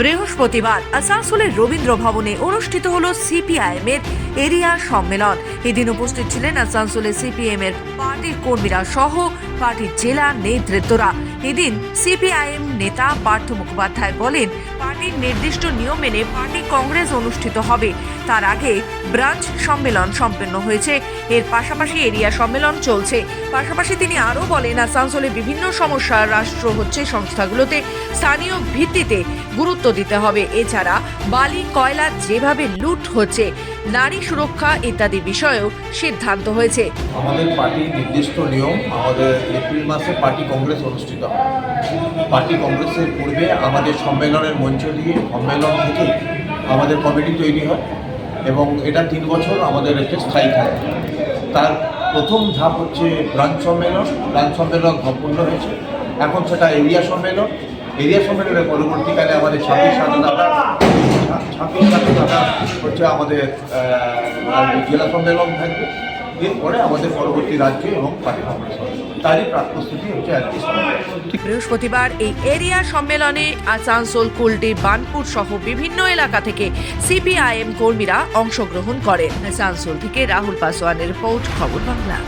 বৃহস্পতিবার আসানসোলের রবীন্দ্র ভবনে অনুষ্ঠিত হল সিপিআইএম এর এরিয়া সম্মেলন। এদিন উপস্থিত ছিলেন আসানসোলের সিপিএম এর পার্টির কর্মীরা সহ পার্টির জেলা নেতৃত্বরা। এদিন সিপিআইএম নেতা পার্থ মুখোপাধ্যায় বলেন পার্টির নির্দিষ্ট নিয়ম মেনে পার্টি কংগ্রেস অনুষ্ঠিত হবে। তার আগে ব্রাঞ্চ সম্মেলন সম্পন্ন হয়েছে। এর পাশাপাশি এরিয়া সম্মেলন চলছে। পাশাপাশি তিনি আরও বলেন, আসানসোলে বিভিন্ন সমস্যা রাষ্ট্র হচ্ছে সংস্থাগুলোতে। স্থানীয় ভিত্তিতে গুরুত্ব দিতে হবে। এছাড়া বালি, কয়লা যেভাবে লুট হচ্ছে, নারী সুরক্ষা ইত্যাদি বিষয়েও সিদ্ধান্ত হয়েছে। আমাদের পার্টির নির্দিষ্ট নিয়ম, আমাদের এপ্রিল মাসে পার্টি কংগ্রেস অনুষ্ঠিত হয় পার্টি কংগ্রেসের পূর্বে আমাদের সম্মেলনের মঞ্চ দিয়ে সম্মেলন থেকে আমাদের কমিটি তৈরি হয় এবং এটা তিন বছর আমাদের একটা স্থায়ী থাকে। তার প্রথম ধাপ হচ্ছে ব্রাঞ্চ সম্মেলন। ব্রাঞ্চ সম্মেলন সম্পূর্ণ হয়েছে। এখন সেটা এরিয়া সম্মেলন। এরিয়া সম্মেলনের পরবর্তীকালে আমাদের ছাব্বিশ স্বাধীনতা ছাব্বিশ স্বাধীনতা হচ্ছে আমাদের জেলা সম্মেলন থাকবে। এরপরে আমাদের পরবর্তী রাজ্য এবং পার্টি তারই প্রাক হচ্ছে বৃহস্পতিবার এই এরিয়া সম্মেলনে আসানসোল কুলটি বানপুর সহ বিভিন্ন এলাকা থেকে সিপিআইএম কর্মীরা অংশগ্রহণ করেন। আসানসোল থেকে রাহুল পাসওয়ানের রিপোর্ট, খবর বাংলা।